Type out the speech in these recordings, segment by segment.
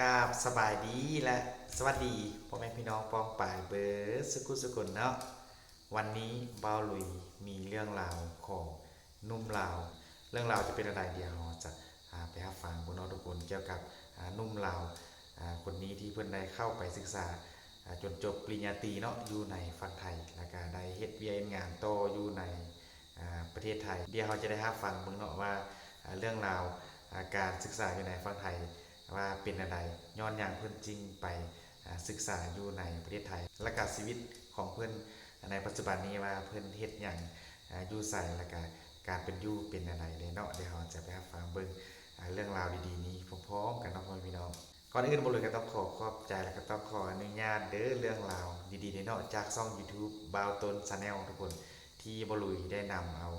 กาบสบายดีและสวัสดีพ่อแม่พี่น้องปองป่ายเบิร์ดสกุลสกุลเนาะวันนี้บ้าลุยมีเรื่องราวของนุ่มลาว เรื่องราวจะเป็นอะไรเดียวจะไปรับฟังบนน้องทุกคนเกี่ยวกับนุ่มลาวคนนี้ที่เพิ่อนได้เข้าไปศึกษาจนจบปริญญาตรีเนาะอยู่ในฝั่งไทยแล้วก็ได้เฮ็ดเวียนงานโตอยู่ในประเทศไทย เดี๋ยวเราจะได้รับฟังเบิ่งเนาะว่าเรื่องราวการศึกษาอยู่ในฝั่งไทย ว่าเป็นอะไรย้อนอย่างเพื่อนจริงไปศึกษาอยู่ในประเทศไทยและการชีวิตของเพื่อนในปัจจุบันนี้ว่าเพื่อนเฮ็ดอย่างอยู่ใส่และก็การเป็นอยู่เป็นอะไรเลยเนาะเดี๋ยวเราจะไปรับฟังเบิ่งอ่าเรื่องราวดีๆนี้พร้อมๆกันเนาะพ่อพี่น้องก่อนอื่นบ่เลยก็ต้องขอขอบใจและก็ต้องขออนุญาตเด้อเรื่องราวดีๆเนาะจากช่อง YouTube บาวต้น Channel ทุกคนที่บ่ลุยได้นำเอา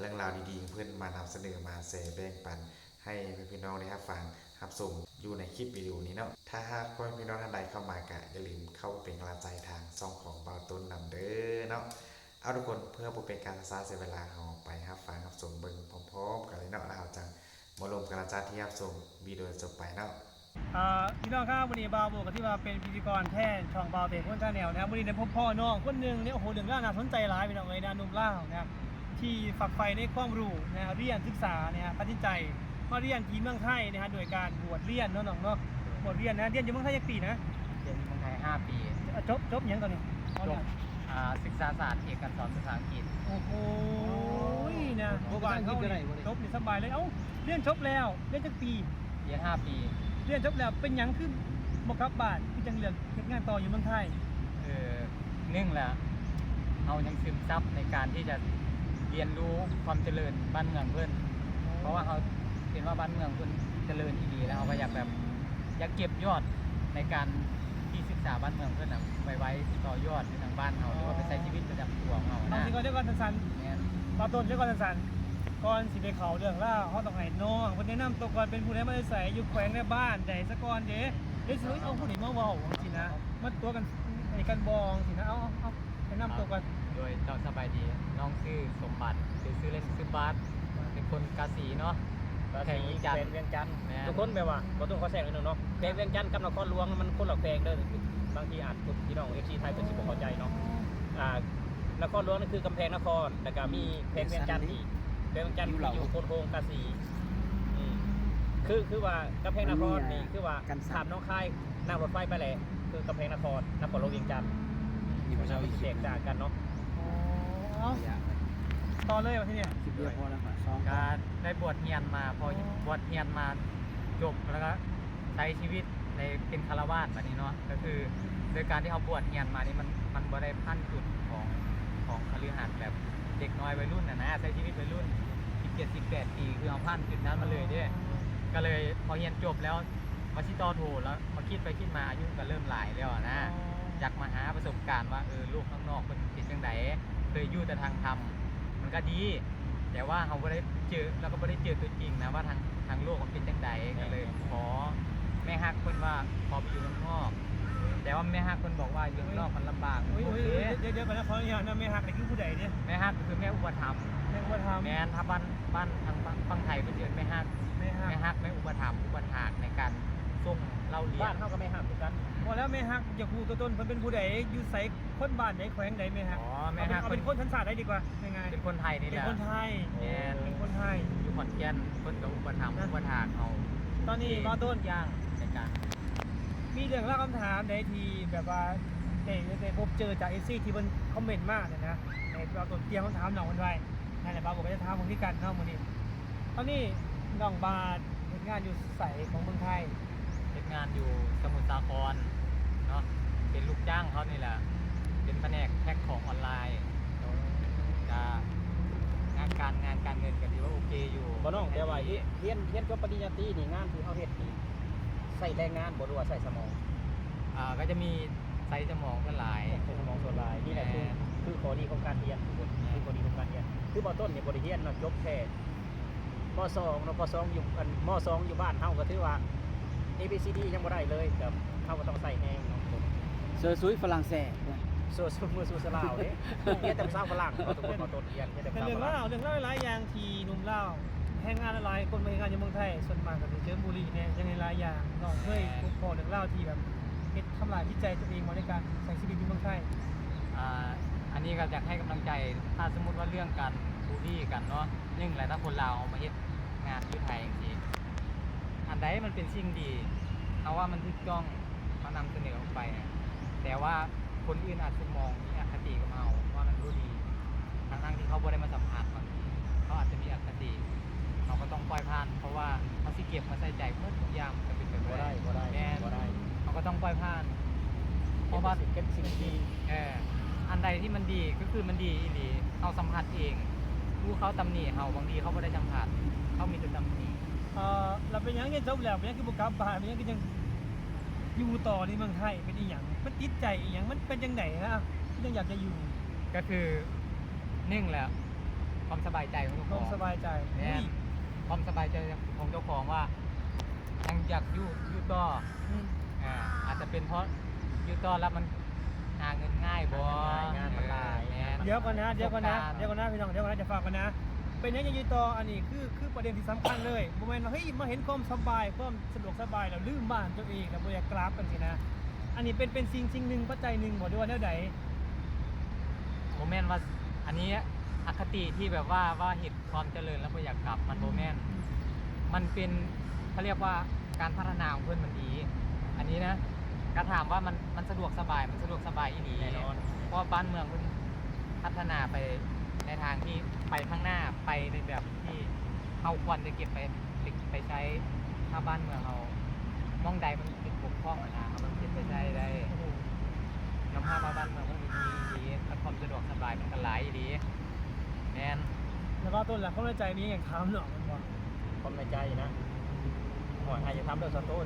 เรื่องราวดีๆเพื่อนมานำเสนอมาแชร์แบ่งปันให้พี่น้องได้รับฟังรับชม อยู่ในคลิปวิดีโอนี้เนาะถ้าหากพ่อพี่น้องท่านใดเข้ามากะอย่าลืมเข้าเป็นกำลังใจทางช่องของเบาต้นนำเด้อเนาะเอาทุกคนเพื่อบ่เป็นการซาเสียเวลาเราไปครับฟังรับชมเบิ่งพร้อมๆกันเลยเนาะล้วเราจะมาลงกันอาจารย์ที่รับชมวิดีโอจบไปเนาะอ่าพี่น้องครับวันนี้บาวโบกับที่ว่าเป็นพิธีกรแทนช่องบาวเตะคนชาแนลนะครับวันนี้ได้พบพ่อน้องคนหนึ่งเนี่ยโอ้โหเรื่องราน่าสนใจหลายพี่น้องเลยนะนุ่มล่าวนะครับที่ฝักใฝ่ในความรู้นะเรียนศึกษาเนี่ยตัดสินใจ มาเรียนที่เมืองไทยนะฮะโดยการบวชเรียนเนาะน้องเนาะบวชเรียนนะเรียนอยู่เมืองไทยยักปีนะเรียนที่เมืองไทย5ปีอะจบจบหยังตอนนี้เอาจเนี่บยอ่าศึกษาศาสตร์เอกการสอนภาษาอังกฤษโอ้โหนะโบราณเขานี่จบนี่สบายเลยเอ้าเรียนจบแล้วเรียนจักปีเรียน5ปี เรียนจบแล้วเป็นหยังขึ้นบกลับบาทที่จังเลือกเฮ็ดงานต่ออยู่เมืองไทยคือหนึ่งแหละเอายังซึมซับในการที่จะเรียนรู้ความเจริญบ้านเมืองเพื่อนเพราะว่าเขาเห็น ว่าบ้านเมืองเพื่อนเจริญที่ดีแล้วเขาก็อยากแบบอยากเก็บยอดในการที่ศึกษาบ้านเมืองเพื่อนนะไว้ไว้ต่อยอดในทางบ้านเขาหรือว่าไปใช้ชีวิตประจำตัวของเขาบางนะทีก็เรียกว่าสันเนี่ยๆตอนต้นเรียกว่าสันๆก่อนสิไปเขาเรื่องล่าวเขาต้องให้น้องเพิ่นแนะนำตัวก่อนเป็นผู้ใดมาใส่อยู่แขวงในบ้านใดสะก่อนเด้เด้สิเอาผู้นี้มาเว้าจังซี่นะมาตัวกันไอ้กันบองสินะเอาเอาเอาแนะนำตัวก่อนโดยเราสบายดีน้องชื่อสมบัติหรือชื่อเล่นชื่อบาสเป็นคนกาสีเนาะ แข่งจันทร์แข่งเวียงจันทร์แม่นทุกคนแบบว่าบ่ต้องขอแซงนิดนึงเนาะแข่งเวียงจันทร์กับนครหลวงมันคนละแข่งเด้อบางทีอาจพี่น้อง FC ไทยเพิ่นสิบ่เข้าใจเนาะอ่านครหลวงนั่นคือกำแพงนครแล้วก็มีแข่งเวียงจันทร์อีกแข่งเวียงจันทร์คืออยู่โคนโคงกาสีอืมคือคือว่ากำแพงนครนี่คือว่าข้ามหน้องคายนั่งรถไฟไปแหละคือกำแพงนครนครหลวงเวียงจันทร์มีพระเจ้าอีกแตกต่างกันเนาะอ๋อเอา ต่อเลยว่าที่เนี่ยคลิปเดียวพอแล้วค่ะสองก็ได้บวชเฮียนมาพอบวชเฮียนมาจบแล้วก็ใช้ชีวิตในเป็นคารวาสแบบนี้เนาะก็คือโดยการที่เขาบวชเฮียนมานี่มันมันบ่ได้พันจุดของของคฤหัสถ์แบบเด็กน้อยวัยรุ่นนะนะใช้ชีวิตวัยรุ่น17 18ปีคือเอาพันจุดนั้นมาเลยเด้ก็เลยพอเฮียนจบแล้วมาชิตอโทแล้วมาคิดไปคิดมาอายุก็เริ่มหลายแล้วอะนะอยากมาหาประสบการณ์ว่าเออโลกข้างนอกมันเป็นจังไดเคยอยู่แต่ทางธรรม มันก็ดี แต่ว่าเขาไม่ได้เจอแล้วก็ไม่ได้เจอตัวจริงนะว่าทางทางโลกมันเป็นจังไดก็เลย ขอแม่ฮักคนว่าขอไปอยู่ข้างนอก แต่ว่าแม่ฮักคนบอกว่าอยู่ข้างนอกมันลำบากโอ้ยโอโอ้ยเคเดี๋ยวเดี๋ยวก่อนนะขออนุญาตนะไม่หักนี่คือผู้ใดเนี่ยแม่ฮักก็คือแม่อุปถัมภ์แม่ว่าทำแม่นถ้าบ้านบ้านทางฝั่งไทยเป็นเดือนแม่ฮักไม่หัก แม่ฮักแม่อุปถัมภ์อุปถากในการ ส่งเล่าเรียบ้านนเฮาก็ไม่ห้ามคือกัน พอแล้วไม่หักอย่าพูดตัวต้นเพิ่นเป็นผู้ใดอยู่ไสคนบ้านไหนแขวงไหนไม่หักอ๋อเอาแม่เป็นฮักเอาเป็นคนชั้นศาสตร์ได้ดีกว่ายังไงเป็นคนไทยนี่เป็แหนละ คนไทยแม่น เป็นคนไทย อยู่ขอนแก่นคนกับอุปถัมภ์อุปถากเอาตอนนี้มาต้นย่าง ในการมีเรื่องเล่าคำถามในทีแบบว่าในในพบเจอจากเอซี่ที่มันคอมเมนต์มากเนี่ยนะในเราตัวเตรียมคำถามน้องมันไว้นั่นแหละบ้าบอกว่าจะถามผมที่กันเข้ามานี่ตอนนี้น้องบาทเฮ็ดงานอยู่ใสของเมืองไทย เป็นงานอยู่สมุทรสาครเนาะเป็นลูกจ้างเขานี่แหละ เป็นแผนกแพ็คของออนไลน์จะงานการงานการเงินกันดีว่าโอเคอยู่บ่น้องแต่ว่าเฮียเรียนเรียนจบปริญญาตรีนี่งานที่เฮาเฮ็ดนี่ใส่แรงงานบ่รู้ว่าใส่สมองอ่าก็จะมีไซส์สมองก็หลายใส่สมองส่วนหลายนี่แหละคือแม่คือข้อดีของการเรียนทุกคนคือข้อดีของการเรียนคือบ่ต้นเนี่ยบ่ได้เรียนเนาะจบแค่ม .2 เนาะป .2 อยู่อันม .2 อยู่บ้านเฮาก็ถือว่า A B C D ยังบ่ได้เลยแบบเฮาก็ต้องใส่แฮงเนาะเซอร์ซุยฝรั่งแซ่บสู้สู้มือสู้สลาวเด้เรียนแต่ภาษาฝรั่งเอาทุกคนมาต้นเรียนเรียนแต่เป็นภาษาเรื่องฝรั่งเล่าเรื่องเล่าหลายอย่างที่หนุ่มเล่าแพแรงงานหลายคนมาเฮ็ดงานอยู่เมืองไทยส่วนมากก็สิเจอบุหรี่เนี่ยยังไงหลายอย่างน้องเคยพบพอเรื่องเล่าวที่แบบเฮ็ดทำลายจิตใจตัวเองมาในการใช้ชีวิตอยู่เมืองไทย อ่าอันนี้ก็อยากให้กำลังใจ ถ้าสมมุติว่าเรื่องการบูลลี่กันเนาะหนึ่งแหละถ้าคนลาวเอามาเฮ็ดงานอยู่ไทยจริงๆอั นใดมันเป็นสิ่งดีเอาว่ามันถูกต้องมานำเสนอออกไป แต่ว่าคนอื่นอาจจะมองมีอคติกับเราว่ามันรู้ดีทั้งๆที่เขาบ่ได้มาสัมผัสบางทีเขาอาจจะมีอคติเราก็ต้องปล่อยผ่าน เพราะว่าเขาสิเก็บมาใส่ใจเมื่อทุกอย่างมันจะเป็นไปบ่ได้บ่ได้แม่นบ่ได้เขาก็ต้องปล่อยผ่าน เพเพราะราะว่าว่าเป็นสิ่งที่เอออันใดที่มันดีก็คือมันดีอีหลีเอาสัมผัสเองผู้เขาตำหนิเขาบางทีเขาไม่ได้สัมผัสเขามีแต่ตำหนิ เอ่อเราเป็นหยังเงี้ยจบแล้วเป็นหยังคือบ่กลับบ้านเป็นหยังคือยังอยู่ต่อในเมืองไทยเป็นอีหยังมันติดใจอีหยังมันเป็นจังไดนะยังอยากจะอยู่ก็คือหนึ่งแหละความสบายใจของเจ้าคขวาอมงสบายใจแม่นความสบายใจของเจ้าของว่ายังอยากอยู่อยู่ต่ออืม อ่าอาจจะเป็นเพราะอยู่ต่อแล้วมันหาเงินง่ายบ่งานมันหลายแม่นเดี๋ยวก่อนนะ เดี๋ยวก่อนนะประสบการณ์เดี๋ยวก่อนนะพี่น้อง เดี๋ยวก่อนนะจะฝากกันนะ เป็นยังยังยืนต่ออันนี้คือคือประเด็นที่สำคัญเลยโมเมนต์ว่าเฮ้ยมาเห็นความสบายความสะดวกสบายแล้วลืมบ้านตัวเองแล้วบ่อยากกราฟกันสินะ อันนี้เป็นเป็นสิ่งสิ่งหนึ่งปัจจัยหนึ่งบ่ด้วยว่าแนวใดโมเมนต์ว่าอันนี้อคติที่แบบว่าว่าเหตุความเจริญแล้วบ่อยากกลับมันโมเมนต์มันเป็นเขาเรียกว่าการพัฒนาของเพื่อนมันดี อันนี้นะก็ถามว่ามันมันสะดวกสบายมันสะดวกสบายอีหลีแน่นอนเพราะว่าบ้านเมืองเพิ่นพัฒนาไป ในทางที่ไปข้างหน้าไปในแบบที่เราควรจะเก็บไปไปใช้ถ้าบ้านเมืองเรามองใดมันเป็นบกพร่องอะนะเอามันเก็บไปใช้ได้โอ้โหยอมรับว่าบ้านเมืองมันดีดีและความสะดวกสบายมันก็หลายดีแมนแล้วก็ต้นหลักความในใจนี้อย่างถามหน่อยมันว่าความในใจนะหอยใครจะทำเรื่องส่วนตัว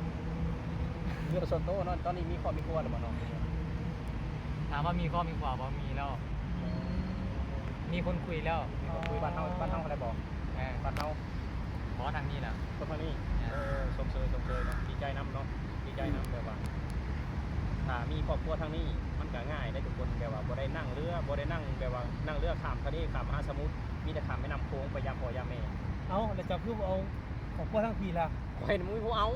เรื่องส่วนตัวเนาะตอนนี้มีครอบมีครัวหรือเปล่าน้องถามว่ามีข้อมีขวาบ่มีแล้ว มีคนคุยแล้วมีคนคุยบ้านเฮาบ้านเฮาอะไรบอกเออบ้านเฮาหมอทางนี้แหละคนทางนี้เออสมเชยสมเชยเนาะดีใจนํเนาะดีใจนํแบบว่าถ้ามีครอบครัวทางนี้มันก็ง่ายได้ทุกคนแบบว่าบ่ได้นั่งเรือบ่ได้นั่งแบบว่านั่งเรือข้ามทะเลข้ามมหาสมุทรมีแต่ข้ามแม่น้ำโขงไปยามพ่อยามแม่เอาแล้วจะคือเอาของพวกทั้งปีละข่อยน่ะมึงบ่เอา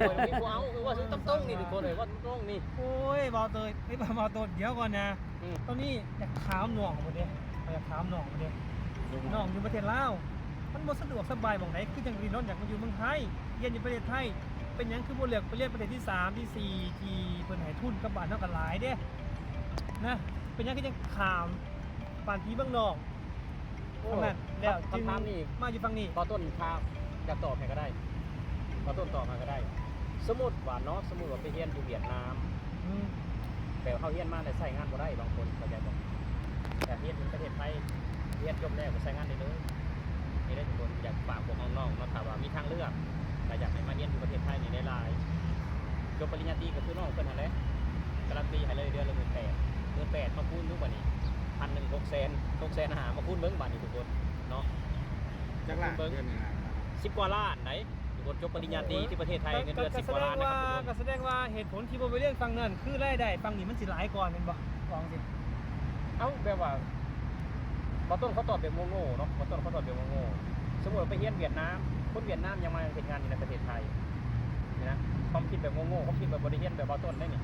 ข่อยน่ะมึงบ่เอาคือว่าซื้อต้งๆนี่ทุกคนเลยว่าต้งๆนี่โอ้ยบอเตยไม่บาบอตเดี๋ยวก่อนนะ อืมตอนนี้อยากถามหน่องมาเด้ อยากถามหน่องมาเด้หน่องอยู่ประเทศลาวมันบ่สะดวกสบายหม่องไหนคือจังรีนอนอยากมาอยู่เมืองไทยเรียนอยู่ประเทศไทย เป็นหยังคือบ่เลือกไปเรียนประเทศที่สามที่สี่ที่เพิ่นให้ทุนกับบ้านเฮากันหลายเด้นะเป็นหยังคือจังขามปานพี่เมืองนอกทำนั้นแล้วจึงคำถามนี่มาอยู่ฝั่งนี้ตอนต้นพาอยากตอบให้ก็ได้ตอนต้นตอบมาก็ได้ สมมุติว่าเนาะสมมุติว่าไปเรียนอยู่เวียดนามอืมแต่เขาเรียนมาแต่ใส่งานบ่ได้บางคนเข้าใจบ่ แต่เรียนในประเทศไทยเรียนจบแล้วก็ใส่งานได้เลยนี่ได้ทุกคนอยากฝากพวกน้องๆเนาะถ้าว่ามีทางเลือกแต่อยากให้มาเรียนอยู่ประเทศไทยนี่ได้หลายจบปริญญาตรีก็คือน้องเพิ่นนั่นแหละการันตีให้เลยเดือนละหมื่นแปดหมื่นแปดมาคูณดูบ่นี่พันหนึ่งหกแสนหกแสนหามาคูณเบิ่งบาทนี่ทุกคนเนาะจักหลานเดือนหนึงอะสิบกว่าล้านไหนทุกคนจบปริญญาตรีที่ประเทศไทยเงินเดือนก็สิบแสกว่าดล้างนนะว่าครับทุกคน ก็แสดงว่าเหตุผลที่บ่ไปเรียนฝั่งนั้นคือรายได้ฝั่งนี้มันสิหลายก่อนแม่นบ่บอกสิ เอ้าแบบว่าบอต้นเขาตอบแบบโง่ๆเนาะบอต้นเขาตอบแบบโง่ๆสมมติว่าไปเฮียนเวียดนามคนเวียดนามยังมาเห็นงานอยู่ในประเทศไทยนี่นะความคิดแบบโง่ๆความคิดแบบบริเฮียนแบบบอต้นได้นี่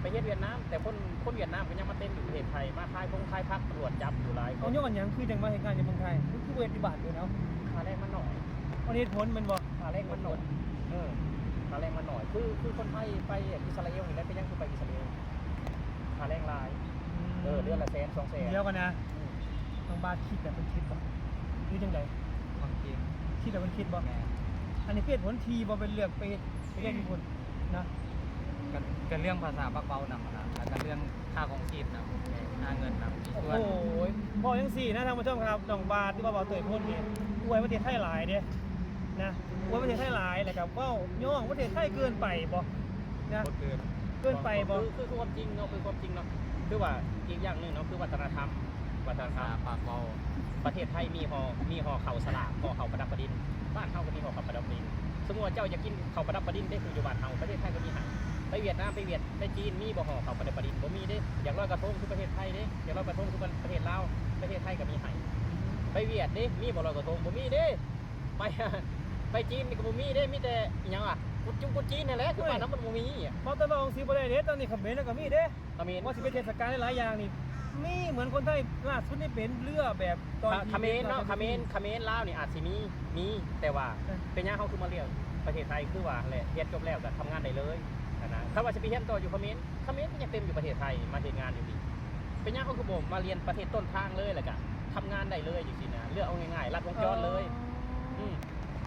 ไปเฮียนเวียดนามแต่คนคนเวียดนามก็ยังมาเต้นอยู่ประเทศไทยมาทายพงทายพักตำรวจจับอยู่หลายคเอานย้อนหยังคือจังมาเฮ็ดงานในเมืองไทยมันคือเวทีบาทอยู่เนาะค่าแรงมันหน่อยอันนี้เหตุผลแมันบ่ค่าแรงมันหน่อยเออค่าแรงมันหน่อยคือคือคนไทยไปอิสราเอลนี่แหละไปยังคือไปอิสราเอลค่าแรงหลาย เออเดือนละแสนสองแสนเดี๋ยวกันนะทางบ้านคิดแบบเป็นคิดบ่คือจังไดความจริงคิดแบบเป็นคิดบ่แม่อันนี้คือเหตุผลทีบ่เป็นเลือกไปไปเรียนญี่ปุ่นนะก็ก็เรื่องภาษาบักเบานำนะแล้วก็เรื่องค่าของชีพนำค่าเงินนำมีโอ้ส่โหวนพอจังซี่นะท่านผู้ชมครับน้องบาทที่ว่าบ่าวเตยพ่นนี่อวยประเทศไทยหลายเด้นะอวยประเทศไทยหลายแล้วก็เว้าย่องประเทศไทยเกินไปบ่นะคนเกินเกินไปบ่คือคือคือความจริงเนาะคือความจริงเนาะ คือว่าอีกอย่างหนึ่งเนาะคือวัฒนธรรม วัฒนธรรภามปากเบาประเทศไทยมีห่อมีห่อเข่าสลากห่อเข่าประดับประดิน บ้านเฮาก็มีห่อเข่าประดับประดิน สมมติว่าเจ้าอยากกินเข่าประดับประดินได้คืออยู่บ้านเฮาประเทศไทยก็มีให้ไปเวียดนามไปเวียดไปจีนมีบ่ห่อเข่าประดับประดินบ่มีเด้อยากลอยกระทงคือประเทศไทยเด้อยากลอยกระทงคือประเทศลาวประเทศไทยก็มีให้ไปเวียดเด้มีบ่ลอยกระทงบ่มีเด้ไปไปจีนนี่ก็บ่มีเด้มีแต่อิหยังอะ กุดจุงกุดจีนนั่นแหละคือบ้านน้ำมันบ่มีอะเพราะตะบองสีบ่ได้เด้ตอนนี้เขมรแล้วก็มีเด้เขมรว่าสิเป็นเทศกาลหลายๆอย่างนี่มีเหมือนคนไทยล่าสุดนี่เป็นเรือแบบตอนที่เขมรเนาะเขมรเขมรลาวนี่อาจสิมีมีแต่ว่าเป็นหยังเขาคือมาเรียกประเทศไทยคือว่าแหละเรียนจบแล้วก็ทำงานได้เลยนะถ้าว่าจะไปเรียนต่ออยู่เขมรเขมรก็ยังเต็มอยู่ประเทศไทยมาเห็นงานอยู่ดีเป็นหยังเขาคือบ่มาเรียนประเทศต้นทางเลยแหละก็ทำงานได้เลยอยู่สินะเลือกเอาง่ายๆรัดวงจรเลยอืม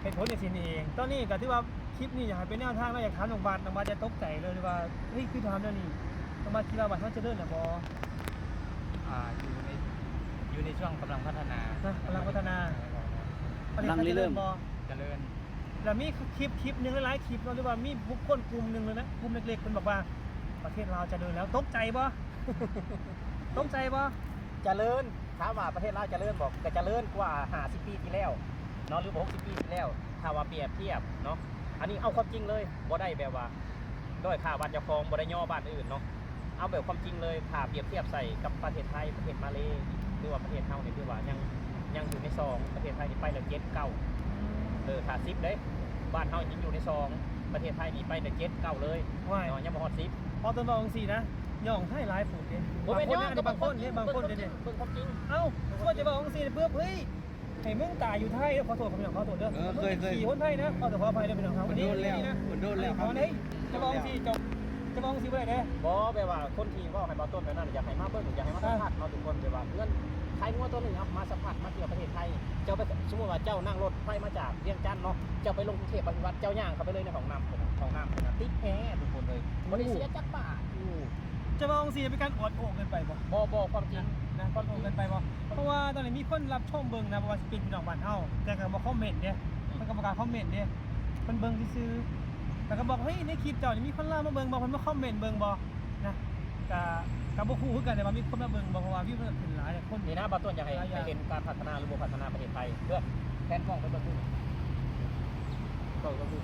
เหตุผลในสิ่งนี้เอง ตอนนี้ก็ที่ว่าคลิปนี้อยากให้เป็นแนวทางแล้วอยากถามน้องบาทน้องบาทจะตกใจเลยว่าเฮ้ยคือถามเรื่องนี้น้องบาทคิดว่าบาทเขาจะเดินหรือบ่อ่าอยู่ในอยู่ในช่วงกำลังพัฒนานะกำลังพัฒนาประเทศกำลังไทยจะเริ่เดิมนบ่เจริญแล้วมีคลิปคลิปหนึ่งหลายๆคลิปเนาะหรือว่ามีบุคคลกลุ่มหนึ่งเลยนะกลุ่มเล็กๆคนบอกว่าประเทศเราวจะเดินแล้วตกใจบ่ตกใจบ่เจริญถามว่าประเทศลาวเจริญบอกก็เจริญกว่า50ปีที่แล้ว เนาะหรือบ่60ปีที่แล้วถ้าว่าเปรียบเทียบเนาะอันนี้เอาความจริงเลยบ่ได้แบบว่าด้อยค่าบ้านเจ้าของบ่ได้ย่อบ้านอื่นเนาะเอาแบบความจริงเลยถ้าเปรียบเทียบใส่กับประเทศไทยประเทศมาเลหรือว่าประเทศเฮาเนี่ยคือว่ายังยังอยู่ในซองประเทศไทยนี่ไปแล้วเจ็ดเก้าเออถ้าซิปเด้บ้านเฮายังอยู่ในซองประเทศไทยนี่ไปแล้วเจ็ดเก้าเลยว่าย Ờ, เนาะยังบ่ฮอดซิปพอตอนบอกจังซี่นะย่องให้หลายฝูงเด้บางคนเนี่ยบางคนเนี่ยบางคนเนี่ยเบิ่งความจริงเอ้าส่วนจะบอกจังซี่เพื่อเฮ้ย ให้มึงตายอยู่ไทยขอโทษผมอย่างขอโทษเด้อเออเคยเคยขี่คนไทยนะขอโทษขออภัยเด้อพี่น้องครับมันโดนแล้วนะมันโดนแล้วขอได้จะบอกจังซี่จบจะบอกจังซี่บ่ได้เด้บ่แปลว่าคนที่เว่าให้มาต้นแบบนั้นอยากให้มาเบิ่งอยากให้มาสัมผัสเนาะทุกคนแบบว่าเงินใครงัวตัวหนึงครับมาสัมผัสมาเที่ยวประเทศไทย เจ้าไปสมมติว่าเจ้านั่งรถไฟมาจากเวียงจันทน์เนาะ เจ้าไปลงกรุงเทพปฏิวัติเจ้าย่างเข้าไปเลยในของน้ำของน้ำของน้ำติดแอร์ทุกคนเลยบ่ได้เสียจักบาท จะบอกจังซี่เป็นการอวดโอ่งเกินไปบ่บ่บ่ความจริงนะคนโอนเกินไปบ่เพราะว่าตอนนี้มีคนรับชมเบิ่งนะเพราะว่าสิเป็นพี่น้องบ้านเฮาแต่ก็บ่คอมเมนต์เด้มันก็บ่กล้าคอมเมนต์เด้เพิ่นเบิ่งซื่อๆแต่ก็บอกเฮ้ยในคลิปเจ้านี่มีคนลาวมาเบิ่งบ่เพิ่นมาคอมเมนต์เบิ่งบ่นะก็ก็บ่ฮู้คือกันแต่ว่ามีคนมาเบิ่งบ่เพราะว่าวิวมันขึ้นหลายคนนี่นะบางต้นอยากให้ให้เห็นการพัฒนาหรือบ่พัฒนาประเทศไทยเพื่อแทนกล้องไปเบิ่งดูก็ก็คือ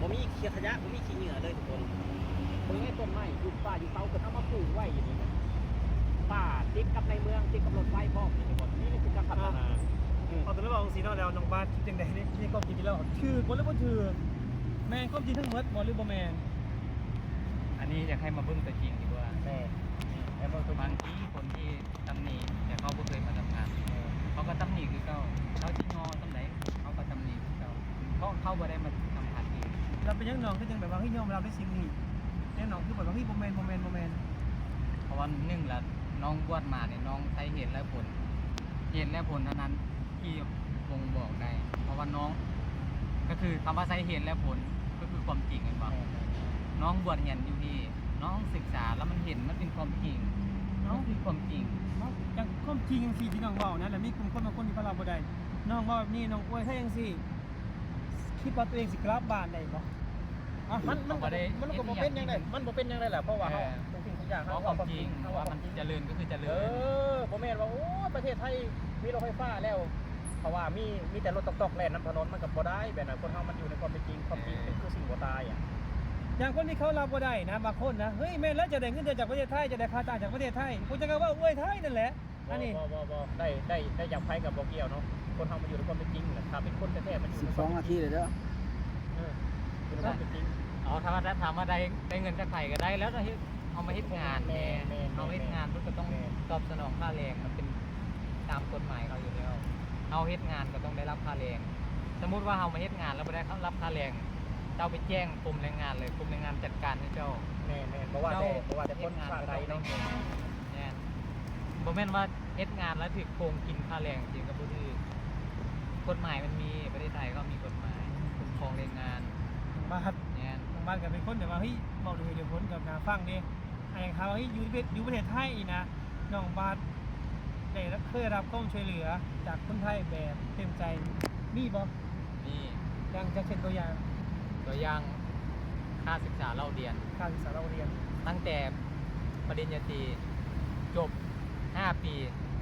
บ่มีเขียขยะบ่มีขี้เหงื่อเลยทุกคน บ่มีต้นไม้อยู่ป่าอยู่เตาเพิ่นเอามาปลูกไว้อย่างนี้นะป่าติดกับในเมืองติดกับรถไฟพร้อมนี่ทุกคนนี่คือการพัฒนาอืมเอาตัวนี้บอกจังซี่เนาะแล้วน้องบาสคิดจังได๋นี่นี่ความคิดที่แล้วถูกบ่หรือบ่ถูกแม่นความจริงทั้งหมดบ่หรือบ่แม่นอันนี้อยากให้มาเบิ่งตัวจริงดีกว่าแม่แล้วมันก็บางทีคนที่ตำหนิแต่เขาบ่เคยมาทำงานเขาก็ตำหนิคือเก่าเขาที่งอตำไหนเขาก็ตำหนิคือเก่าเพราะเขาบ่ได้มาสัมผัสเองเราเป็นยังน้องคือจังแบบว่าเฮ้ยยอมรับในสิ่งนี้ ยังน้องคือแบบว่าเฮ้ยบ่แม่นบ่แม่นบ่แม่นเพราะว่าหนึ่งละน้องบวชมาเนี่ยน้องใช้เหตุและผล เหตุและผลเท่านั้นที่วงบอกได้ เพราะว่าน้อง ก็คือคำว่าใช้เหตุและผลก็คือความจริงเห็นปะน้องบวชเห็นอยู่ที่น้องศึกษาแล้วมันเห็นมันเป็นความจริง น้องคือความจริงเนาะอย่างความจริงจังซี่ที่น้องเว้านะแล้วมีกลุ่มคนบางคนที่เขารับบ่ได้น้องเว้าแบบนี้น้องอวยถ้าจังซี่คิดว่าตัวเองสิกลับบ้านได้บ่อะ มันมันก็มันก็บ่เป็นยังไงมันบ่เป็นยังไงแหละเพราะว่าเฮาทุกสิ่งทุกอย่างเพราะความจริงว่ามันเจริญก็คือเจเอริญอบ่แม่นว่าโอ้ประเทศไทยมีรถไฟฟ้าแล้วเพราะว่ามีมีแต่รถตอกๆแล่นน้ำถนนมันก็บ่ได้แบบนั้นคนเฮามันอยู่ในความเป็นจริงความจริงเป็นคือสิ่งบ่ตายอะอย่างคนที่เขารับบ่ได้นะบางคนนะเฮ้ยแม่นแล้วจะได้เงินเดือนจากประเทศไทยจะได้ค่าจ้างจากประเทศไทยกูจะก็ว่าอวยไทยนั่นแหละอันนี้บ่บ่บ่ได้ได้ได้จากไผกับบ่เกี่ยวเนาะคนเฮามันอยู่ในความเป็นจริงแหละถ้าเป็นคนแท้ๆมันอยู่สิในบคสวาอมงเป็นนาจริทีงเลยเด้อ เอออยู่ในความเป็นจริง อ๋อถ้าว่าถามว่าได้ได้เงินจากไผ่ก็ได้ แล้วเราเฮ็ดเอามาเฮ็ดงานแม่แม่แม่เอาเฮ็ดงานมันก็ต้องแม่ ตอบสนองค่าแรงมันเป็นตามกฎหมายเขาอยู่แล้วเอาเฮ็ดงานก็ต้องได้รับค่าแรง สมมุติว่าเรามาเฮ็ดงานแล้วไม่ได้รับค่าแรงเจ้าไปแจ้งกรมแรงงานเลยกรมแรงงานจัดการให้เจ้า แม่แม่บ่ว่าแต่บ่ว่าแต่คนชาติใดเนาะเนี่ยบ่แม่นว่าเฮ็ดงานแล้วถูกโกงกินค่าแรงจริงกับบ่ถือกฎหมายมันมีประเทศไทยก็มีกฎหมายคุ้มครองแรงงานบาท เนี่ยบาทก็เป็นคนแบบว่าเฮ้ยบอกดูเหตุผลกับนาฟังดิไอ้เขาเฮ้ยอยู่ประเทศอยู่ประเทศไทยอีนะน้องบาทได้รับเคยรับความช่วยเหลือจากคนไทยแบบเต็มใจมีบ่นี่อย่างจะเช่นตัวอย่างตัวอย่างค่าศึกษาเล่าเรียนการศึกษาเราเรียนตั้งแต่ปริญญาตรีจบ 5 ปี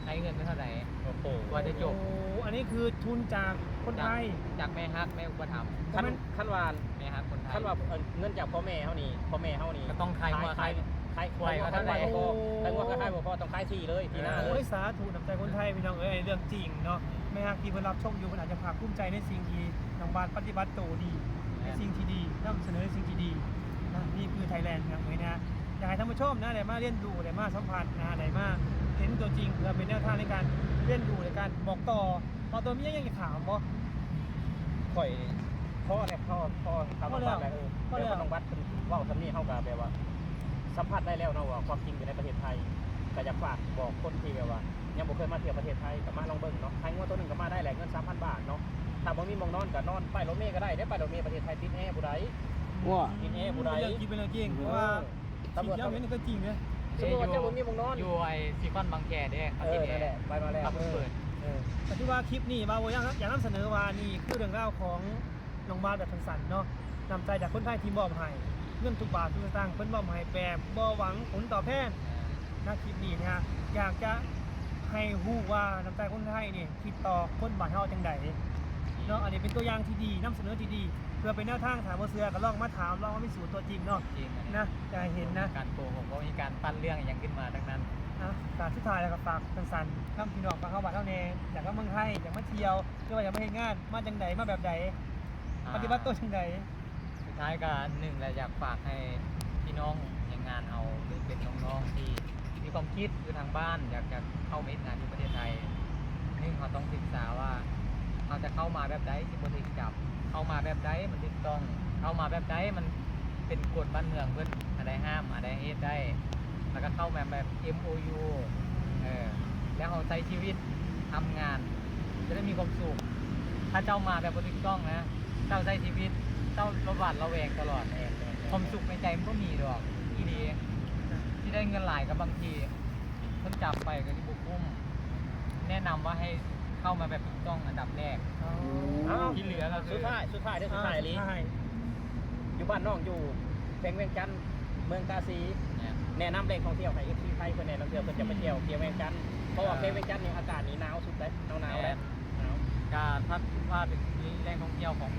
ใช้เงินไปเท่าไหร่โอ้โหกว่าจะจบ โอ้อันนี้คือทุนจาก คนไทย จากแม่ฮักแม่อุปถัมภ์คันคันว่าแม่ฮักคนไทยคันว่าเอ่อเงินจากพ่อแม่เฮานี่พ่อแม่เฮานี่ก็ต้องขายหัวขายขายขขายไหวมาทางไหนพอแต่ว่าขายบ่พอต้องขายที่เลยที่หน้าเลโอ้ยยสาธุน้ำใจคนไทยพี่น้องเอ้ยเรื่องจริงเนาะไม่หากที่เพิ่นรับชมอยู่เพิ่นอาจจะภาคภูมิใจในสิ่งที่น้องบานปฏิบัติตัวดีในสิ่งที่ดีนำเสนอในสิ่งที่ดีนะนี่คือไทยแลนด์พี่น้องเอ้ยนะอยากให้ท่านผู้ชมนะได้มาเรียนรู้ได้มาสัมผัสนะได้มาเห็นตัวจริงเพื่อเป็นแนวทางในการเรียนรู้ในการบอกต่อพอตัวมียังจะถามบ่ ข่อยพ่อเนี่ยพ่อพ่อทำพ่อบ้านแล้วแล้วเออพ่อแล้แล้ววน้องวัดเพิ่นเว้าซำนี้เฮาก็แบบว่า สัมผัสได้แล้วเนาะว่าความจริงอยู่ในประเทศไทยก็อยากฝากบอกคนที่แบบว่ายังบ่เคยมาเที่ยวประเทศไทยก็มาลองเบิ่งเนาะใครงวดตัวหนึงก็มาได้แหละเงิน3,000บาทเนาะถ้าบ่มีหมองนอนก็นอนป้ายรถเมล์ก็ได้ได้ป้ายรถเมล์ประเทศไทยติดแอร์ผู้ใดว่าติดแอร์ผู้ใดเป็นเรื่องจริงเป็นเรื่องจริงเพราะว่าตำรวจสิ่งที่เราเห็นนี่ก็จริงนะสมมุติว่าเจ้าบ่มีหมองนอนอยู่ไอซีคอนบางแคเด้เขาเอที่อนั่นแหละไปมาแล้วเขาเพิ่งเปิดเออ แต่ที่ว่าคลิปนี้บาวอยากอยากนำเสนอว่านี่คือเรื่องราวของน้องบาสแบบสั้นๆเนาะนำใจจากคนไทยที่มอบให้เงินทุกบาททุกสตางค์เพิ่นมอบให้แบบบ่หวังผลตอบแทนนะคลิปนี้นะฮะอยากจะให้ฮู้ว่าน้ำใจคนไทยนี่คิดต่อคนบ้านเฮาจังใดเนาะอันนี้เป็นตัวอย่างที่ดีนำเสนอที่ดี เพื่อเป็นแนวทางถามบ่เสือก็ลองมาถามลองมาพิสูจน์ตัวจริงเนาะจริงอันนี้นะจะให้เห็นนะการโกหกก็มีการปั้นเรื่องอย่างขึ้นมาทั้งนั้น นะการสุดท้ายแล้วก็ฝากสั้นๆคำพี่น้องฟังเข้าบ้านเท่าแน่อยากมาเมืองไทยอยากมาเที่ยวหรือว่าอยากมาเฮ็ดงาน มาจังใดมาแบบใดปฏิบัติตัวจังใดสุดท้ายก็หนึ่งเราอยากฝากให้พี่น้องอย่างงานเอาหรือเป็นน้องๆที่มีความคิดอยู่ทางบ้าน อยากจะเข้ามาเฮ็ดงานที่ประเทศไทยหนึ่งเขาต้องศึกษาว่าเขาจะเข้ามาแบบใดที่บริจับ เข้ามาแบบใดมันถูกต้อง เข้ามาแบบใดมันเป็นกฎบ้านเมืองเพื่อนอะไรห้ามอะไรเฮ็ดได้ แล้วก็เข้ามาแบบ MOU เออแล้วเขาใช้ชีวิตทำงาน จะได้มีความสุข ถ้าเจ้ามาแบบบริถูกต้องนะ เจ้าใช้ชีวิต เจ้าระบาดระแวงตลอดความสุขในใจมันก็มีดอกที่ดี ที่ได้เงินหลายกับบางทีเพิ่นจับไปก็ที่บุกคุ้ม แนะนำว่าให้เข้ามาแบบถูกต้องอันดับแรก เอ้า ที่เหลือก็คือสุดท้ายสุดท้ายเด้อสุดท้ายลีใช่อยู่บ้านน้องอยู่แขวงเวียงจันทน์เมืองกาสีเนี่ย แนะนำแหล่งท่องเที่ยวให้เอฟซีไทยเพื่อนแนะนำเที่ยวเพื่อนจะไปเที่ยวเที่ยวเวียงจันทน์เพราะว่าแขวงเวียงจันทน์นี่อากาศนี่หนาวสุดเลยหนาวหนาวๆเลยหนาวการถ้าว่าถึงแหล่งท่องเที่ยวของ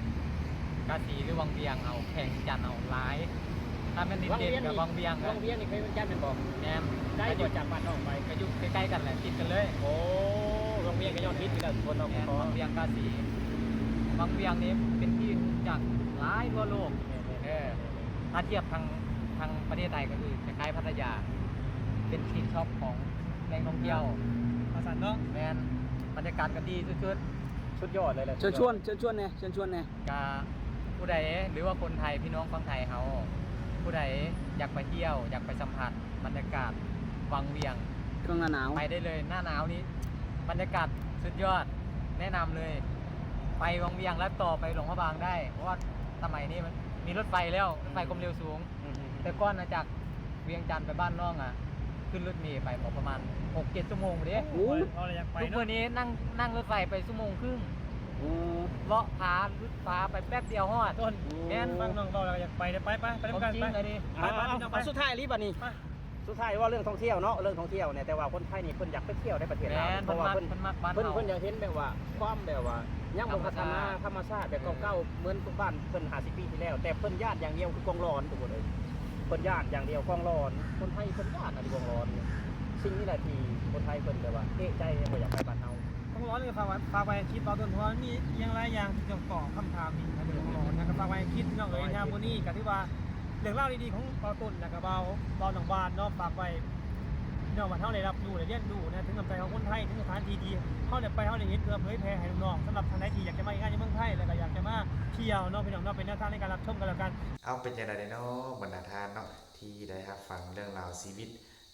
กาสีหรือวังเวียงเอาแข่งจันทร์เอาหลาย ถ้ามันเด่นๆกับวังเวียงก็วังเวียงนี่แขวงเวียงจันทน์เป็นบอกแนมได้ก็อบ่ยู่จากบ้านน้องไปก็อยู่ใกล้ๆกันแหละติดกันเลยโอ้วังเวียงก็ยอดฮิตอยู่แล้วทุกคนเนาะแนมขอวังเวียงกาสีวังเวียงนี้เป็นที่รู้จักหลายทั่วโลก เออ ถ้าเทียบทาง ทางประเทศไทยก็คือคล้ายๆพัทยา เป็นที่ชอบของแหล่งท่องเที่ยวมาสันเนาะแมนบรรยากาศก็ดีสุดสุดยอดเลยเลยเชิญชวนเชิญชวนเนี่ยเชิญชวนเนี่ยๆกาผู้ใดหรือว่าคนไทยพี่น้องฝั่งไทยเขาผู้ใดอยากไปเที่ยว อยากไปสัมผัสบรรยากาศวังเวียงช่วงหน้าหนาวไปได้เลยหน้าหนาวนี้ บรรยากาศสุดยอดแนะนำเลย ไปวังเวียงแล้วต่อไปหลวงพระบางได้ เพราะว่าสมัยนี้มันมีรถไฟแล้วรถไฟความเร็วสูงอืม แต่ก่อนนะจากเวียงจันทร์ไปบ้านน้องอะ ขึ้นรถเมล์ไปบอกประมาณ6 7ชั่วโมงเด้โอ้ยเราเลยอยากไปทุกเนาะวันนี้นั่งนั่งรถไฟไปชั่วโมงครึ่งโอ้เลาะผารถฟ้าไปแป๊บเดียวฮอด ต้นแม่น ฟังน้องเราเราอยากไปเดี๋ยวไปไปไปขด้อวงยกันจริงไป เลยดิไปไปพี่น้องไปเอาสุดท้ายรีบบัดนี้ ไป สุดท้ายว่าเรื่องท่องเที่ยวเนาะเรื่องท่องเที่ยวเนี่ยแต่ว่าคนไทยนี่เพิ่นอยากไปเที่ยวในประเทศแม่ลาวนเพเพิ่นราะว่ามักเพิ่นเพิ่นมักบ้านเพิ่นเฮาเพิ่นอยากเห็นแบบว่าความแบบว่ายังบ่พัฒนาธรรมชาติแบบเก่าๆเหมือนบ้านเพิ่น50ปีที่แล้ว แต่เพิ่นญาติอย่างเดียวคือกองร้อนทุกคนเลย คนยากอย่างเดียวกองร้อน คนไทยคนยาติอะไรกองร้อนเนี่ยสิ่งนี้แหละที่คนไทยคนแบบว่าเอะใจบ่อยากไปบ้านเฮาต้องร้อนเลยฝากไว้ฝากไว้คิดเราต้นเพราะว่ามีเอียงหลายอย่างที่จะตอบคำถามนี้นะเรื่องของร้อนนะครับฝากไว้คิดพี่น้องเอ๋ยนะโมนี่ก็ที่ว่าเรื่องเล่าวดีๆของเบาต้นนะครับเบาเบาหนองบานเนาะฝากไว้ พี่น้องบ้านเฮาได้รับรู้ได้เรียนรู้นะถึงน้ำใจของคนไทยถึงสถานที่ดีเฮาได้ไปเฮาได้เห็นเพื่อเผยแพร่ให้น้องๆสำหรับท่านใดที่อยากจะมาเฮ็ดงานในเมืองไทยแล้วก็อยากจะมาเที่ยวเนาะพี่น้องเนาะเป็นแนวทางในการรับชมกันแล้วกัน เอาเป็นยังไงเนาะบรรดาทานเนาะที่ได้รับฟังเรื่องราวชีวิต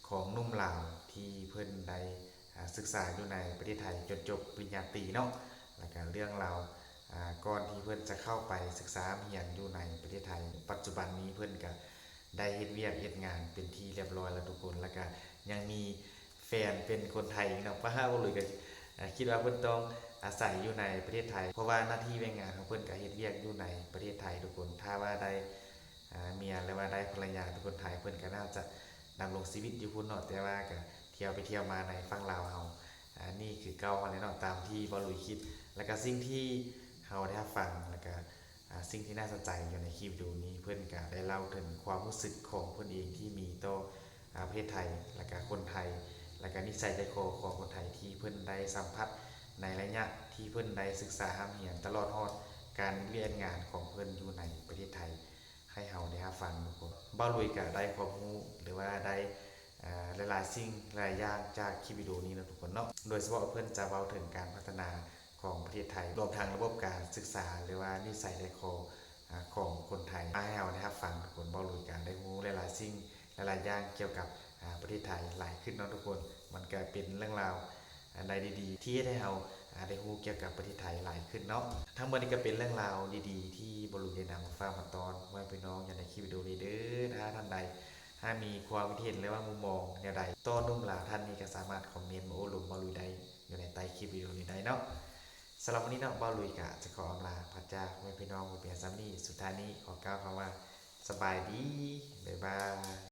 ของนุ่มลาวที่เพิ่อนได้ศึกษาอยู่ในประเทศไทยจนจบปริญญาตรีเนาะแล้วก็เรื่องราวก่อนที่เพิ่อนจะเข้าไปศึกษาเรียนอยู่ในประเทศไทย ปัจจุบันนี้เพิ่อนก็ได้เฮ็ดเวียกเฮ็ดงานเป็นที่เรียบร้อยแล้วทุกคนแล้วก็ ยังมีแฟนเป็นคนไทยอีกเนาะป้าบ่เลยก็คิดว่าเพิ่นต้องอาศัยอยู่ในประเทศไทย เพราะว่าหน้าที่แรงงานของเพิ่นก็เฮ็ดเวียกอยู่ในประเทศไทยทุกคนถ้าว่าได้เมียหรือว่าได้ภรรยาเป็นคนไทยเพิ่นก็น่าจะดำรงชีวิตอยู่พุ่นเนาะแต่ว่าก็เที่ยวไปเที่ยวมาในฝั่งลาวเฮาอ่านี่คือเก่ามาเลยเนาะตามที่บอลุยคิด แล้วก็สิ่งที่เฮาได้ฟังแล้วก็สิ่งที่น่าสนใจอยู่ในคลิปวิดีโอนี้เพิ่อนก็ได้เล่าถึงความรู้สึกของเพิ่อนเองที่มีต่อ ประเทศไทย และก็คนไทย และก็นิสัยใจคอของคนไทยที่เพิ่นได้สัมผัสในระยะที่เพิ่นได้ศึกษาหามเรียนตลอดฮอดการเรียนงานของเพิ่นอยู่ในประเทศไทย ให้เฮาได้รับฟังทุกคนบ้าลุยก็ได้ความรู้หรือว่าได้หลายๆสิ่งหลายอย่างจากคลิปวิดีโอนี้นะทุกคนเนาะ โดยเฉพาะเพิ่อนจะเว้าถึงการพัฒนาของประเทศไทย รวมทั้งระบบการศึกษาหรือว่านิสัยใจคอของคนไทยมาให้เฮาได้รับฟังทุกคนบ้าลุยกันได้รู้หลายๆสิ่ง หลายๆอย่างเกี่ยวกับประเทศไทยหลายขึ้นเนาะทุกคน มันก็เป็นเรื่องราวอันใดดีๆ ที่ให้เราอ่าได้รู้เกี่ยวกับประเทศไทยหลายขึ้นเนาะ ทั้งหมดนี้ก็เป็นเรื่องราวดีๆ ที่บรุษได้นำมาฝากมาตอนไว้พี่น้องอย่างในคลิปวิดีโอนี้เด้อถ้าท่านใดถ้ามีความคิดเห็นหรือว่ามุมมองแนวใดต้อนุ่มลาท่านนี้ก็สามารถคอมเมนต์มาโอ้ลมบาลุยได้อยู่ในใต้คลิปวิดีโอนี้ได้เนาะสำหรับวันนี้เนาะบาลุยกะจะขออำลาพระเจ้าไว้พี่น้องไว้เพียงซ้ำนี้สุดท้ายนี้ขอกล่าวคำว่าสบายดีบ๊ายบาย